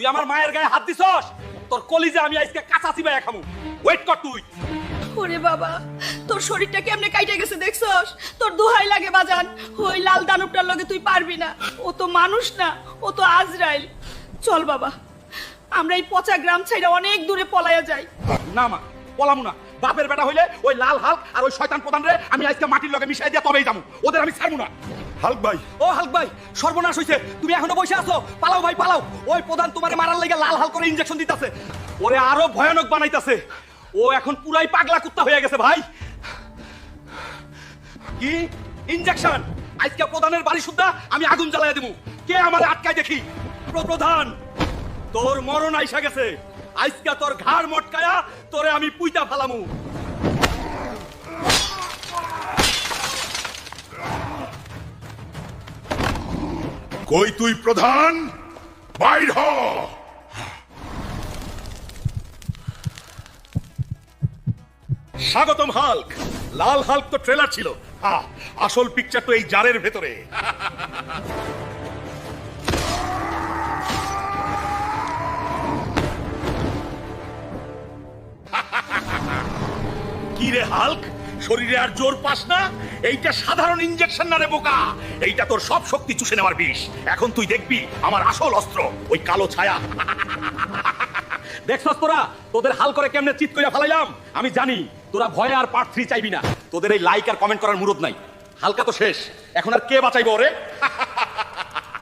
তুই আমার মায়ের গায়ে হাত দিছস? তোর কলিজে আমি আজকে কাঁচা চিবাই খামু। ওয়েট কর তুই। ওরে বাবা তোর শরীরটা কেমনে কাইটে গেছে দেখছস? তোর দোহাই লাগে বাজান। ওই লাল দানবটার লগে তুই পারবি না। ও তো মানুষ না ও তো আজরাইল। চল বাবা আমরা এই পচা গ্রাম ছাইরা অনেক দূরে পলায়া যাই। না মা পলামু না। বাপের বেটা হইলে ওই লাল হাল আর ওই শয়তান প্রধান রে আমি আজকে মাটির লগে মিশাই দিয়া তবেই যাব। ওদের আমি ছাড়বো না। হাল্ক ভাই। ও হালক ভাই সর্বনাশ হইছে। তুমি এখনও বসে আছো? পালাও ভাই পালাও। ওই প্রধান তোমারে মারার লাগে লাল হাল করে ইনজেকশন দিতাছে। ওরে আরও ভয়ানক বানাইতাছে। ও এখন পুরাই পাগলা কুত্তা হয়ে গেছে ভাই। কি? ইনজেকশন আজকে প্রধানের বাড়ি সুদ্ধা আমি আগুন জ্বালাইয়া দেবো কে আমার আটকায় দেখি? প্র- প্রধান তোর মরণ আইসা গেছে। আজকে তোর ঘাড় মটকায়া তোরে আমি পুইতা ফালামু। কই তুই প্রধান? বাইর হ। স্বাগতম হাল্ক। লাল হাল্ক তো ট্রেলার ছিল। আসল পিকচার তো এই জারের ভেতরে। কি রে হাল্ক? শরীরে আর জোর পাস না? এইটা সাধারণ ইনজেকশন না রে বোকা? এইটা তোর সব শক্তি চুষে নেওয়ার বিষ। এখন তুই দেখবি আমার আসল অস্ত্র, ওই কালো ছায়া। দেখছস তোরা? তোদের হাল করে কেমনে চিত কইরা ফালাইলাম? আমি জানি, তোরা ভয়ে আর পার্ট থ্রি চাইবি না। তোদের এই লাইক আর কমেন্ট করার মুরদ নাই। হালকা তো শেষ। এখন আর কে বাঁচাইবো ওরে?